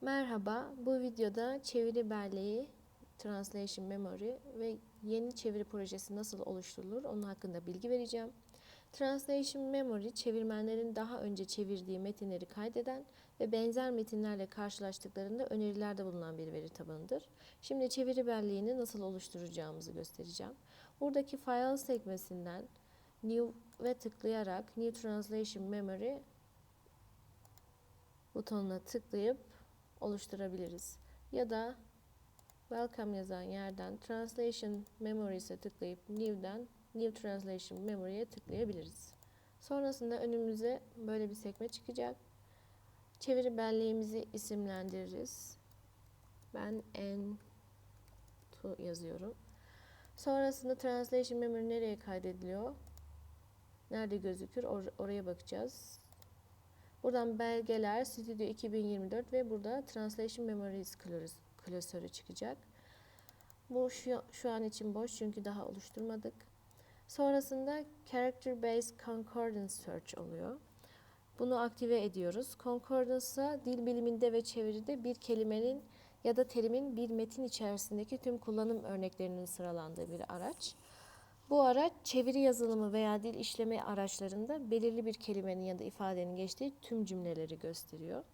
Merhaba, bu videoda çeviri belleği, Translation Memory ve yeni çeviri projesi nasıl oluşturulur onun hakkında bilgi vereceğim. Translation Memory, çevirmenlerin daha önce çevirdiği metinleri kaydeden ve benzer metinlerle karşılaştıklarında önerilerde bulunan bir veri tabanıdır. Şimdi çeviri belleğini nasıl oluşturacağımızı göstereceğim. Buradaki File sekmesinden New ve tıklayarak New Translation Memory butonuna tıklayıp oluşturabiliriz. Ya da Welcome yazan yerden Translation Memories'e tıklayıp New'den New Translation Memory'e tıklayabiliriz. Sonrasında önümüze böyle bir sekme çıkacak. Çeviri belleğimizi isimlendiririz. Ben N to yazıyorum. Sonrasında Translation Memory nereye kaydediliyor? Nerede gözükür? Or- oraya bakacağız. Buradan belgeler, Studio 2024 ve burada Translation Memories klasörü- çıkacak. Bu şu, şu an için boş çünkü daha oluşturmadık. Sonrasında Character Based Concordance Search oluyor. Bunu aktive ediyoruz. Concordance dil biliminde ve çeviride bir kelimenin ya da terimin bir metin içerisindeki tüm kullanım örneklerinin sıralandığı bir araç. Bu araç çeviri yazılımı veya dil işleme araçlarında belirli bir kelimenin ya da ifadenin geçtiği tüm cümleleri gösteriyor.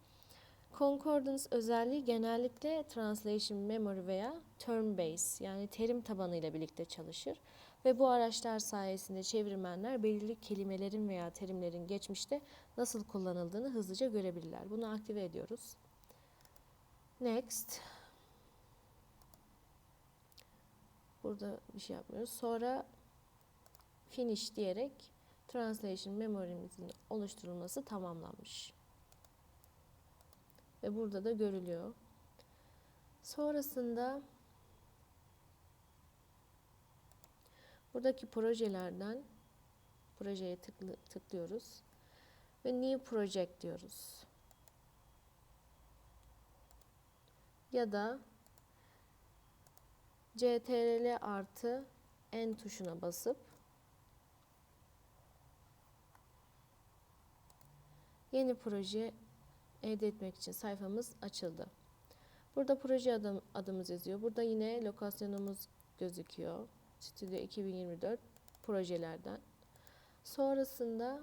Concordance özelliği genellikle Translation Memory veya Term Base yani terim tabanı ile birlikte çalışır ve bu araçlar sayesinde çevirmenler belirli kelimelerin veya terimlerin geçmişte nasıl kullanıldığını hızlıca görebilirler. Bunu aktive ediyoruz. Next. Burada bir şey yapmıyoruz. Sonra finish diyerek translation memory'mizin oluşturulması tamamlanmış. Ve burada da görülüyor. Sonrasında buradaki projelerden projeye tıklı, tıklıyoruz ve new project diyoruz. Ya da CTRL artı N tuşuna basıp yeni proje elde etmek için sayfamız açıldı. Burada proje adım, adımız yazıyor. Burada yine lokasyonumuz gözüküyor. Studio 2024 projelerden. Sonrasında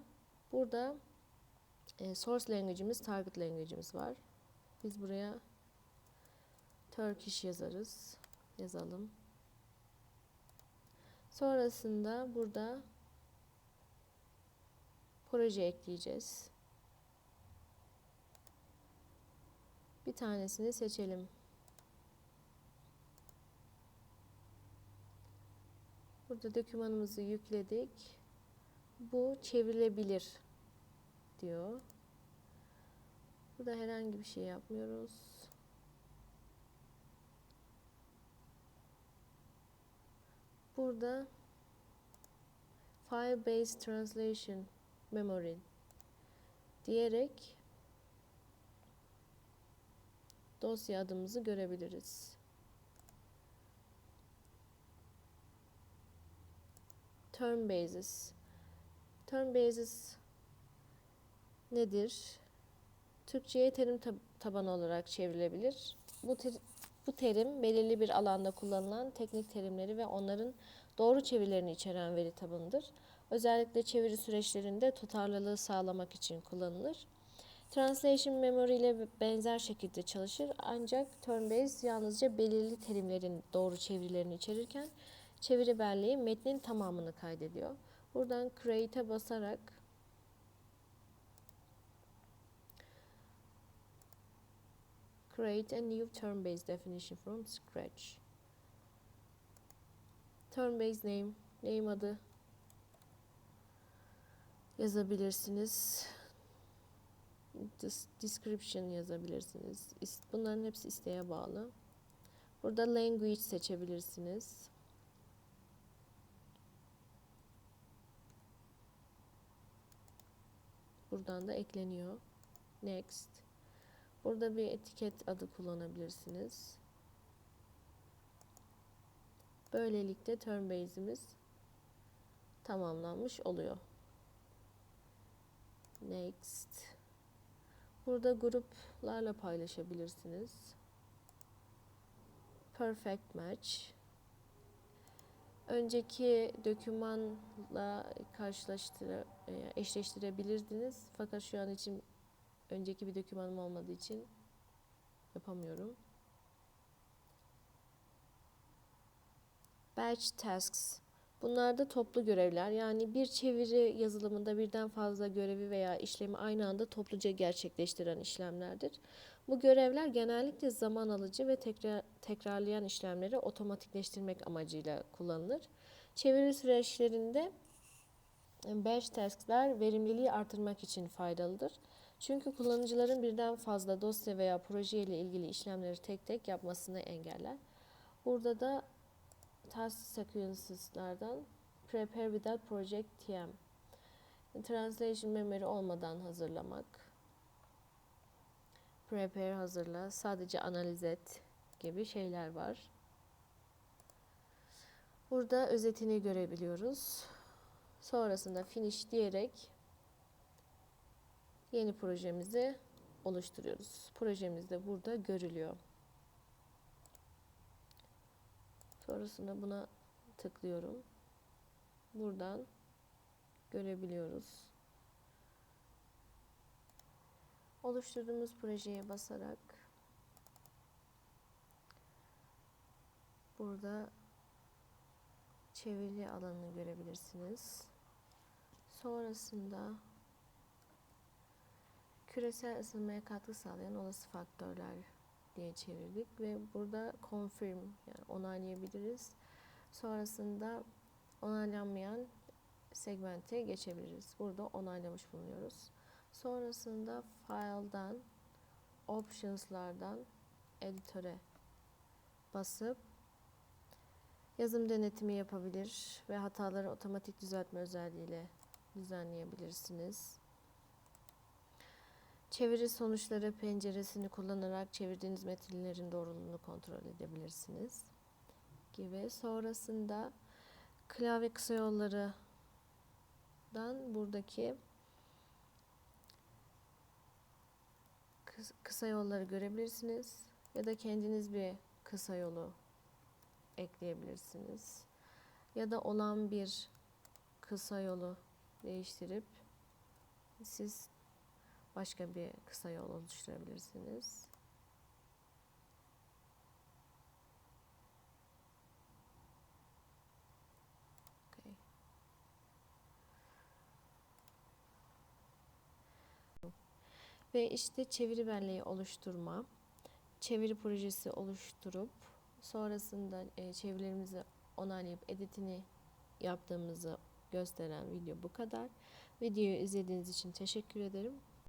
burada e, source language'imiz, target language'imiz var. Biz buraya Turkish yazarız. Yazalım. Sonrasında burada proje ekleyeceğiz. Bir tanesini seçelim. Burada dokümanımızı yükledik. Bu çevrilebilir diyor. Burada herhangi bir şey yapmıyoruz. Burada File Based Translation Memory diyerek dosya adımızı görebiliriz. Term basis. Term basis nedir? Türkçe'ye terim tab- tabanı olarak çevrilebilir. Bu, ter- bu terim belirli bir alanda kullanılan teknik terimleri ve onların doğru çevirilerini içeren veri tabanıdır. Özellikle çeviri süreçlerinde tutarlılığı sağlamak için kullanılır. Translation Memory ile benzer şekilde çalışır ancak Turn-Based yalnızca belirli terimlerin doğru çevirilerini içerirken çeviri belleği metnin tamamını kaydediyor. Buradan Create'e basarak Create a new term-based definition from scratch. Term-based name, name adı yazabilirsiniz. Description yazabilirsiniz. Bunların hepsi isteğe bağlı. Burada language seçebilirsiniz. Buradan da ekleniyor. Next. Burada bir etiket adı kullanabilirsiniz. Böylelikle term base'imiz tamamlanmış oluyor. Next. Burada gruplarla paylaşabilirsiniz. Perfect match. Önceki dokümanla karşılaştıra, e, eşleştirebilirdiniz. Fakat şu an için önceki bir dokümanım olmadığı için yapamıyorum. Batch tasks. Bunlar da toplu görevler. Yani bir çeviri yazılımında birden fazla görevi veya işlemi aynı anda topluca gerçekleştiren işlemlerdir. Bu görevler genellikle zaman alıcı ve tekrar, tekrarlayan işlemleri otomatikleştirmek amacıyla kullanılır. Çeviri süreçlerinde batch task'ler verimliliği artırmak için faydalıdır. Çünkü kullanıcıların birden fazla dosya veya proje ile ilgili işlemleri tek tek yapmasını engeller. Burada da task sequences'lardan prepare without project TM translation memory olmadan hazırlamak prepare hazırla sadece analiz et gibi şeyler var. Burada özetini görebiliyoruz. Sonrasında finish diyerek yeni projemizi oluşturuyoruz. Projemiz de burada görülüyor. Sonrasında buna tıklıyorum. Buradan görebiliyoruz. Oluşturduğumuz projeye basarak burada çevrili alanını görebilirsiniz. Sonrasında küresel ısınmaya katkı sağlayan olası faktörler diye çevirdik ve burada confirm yani onaylayabiliriz. Sonrasında onaylanmayan segmente geçebiliriz. Burada onaylamış bulunuyoruz. Sonrasında file'dan options'lardan editöre basıp yazım denetimi yapabilir ve hataları otomatik düzeltme özelliğiyle düzenleyebilirsiniz. Çeviri sonuçları penceresini kullanarak çevirdiğiniz metinlerin doğruluğunu kontrol edebilirsiniz gibi. Sonrasında klavye kısa yollarından buradaki kısa yolları görebilirsiniz ya da kendiniz bir kısa yolu ekleyebilirsiniz. Ya da olan bir kısa yolu değiştirip siz başka bir kısa yol oluşturabilirsiniz. Ve işte çeviri belleği oluşturma, çeviri projesi oluşturup sonrasında e, çevirilerimizi onaylayıp editini yaptığımızı gösteren video bu kadar. Videoyu izlediğiniz için teşekkür ederim.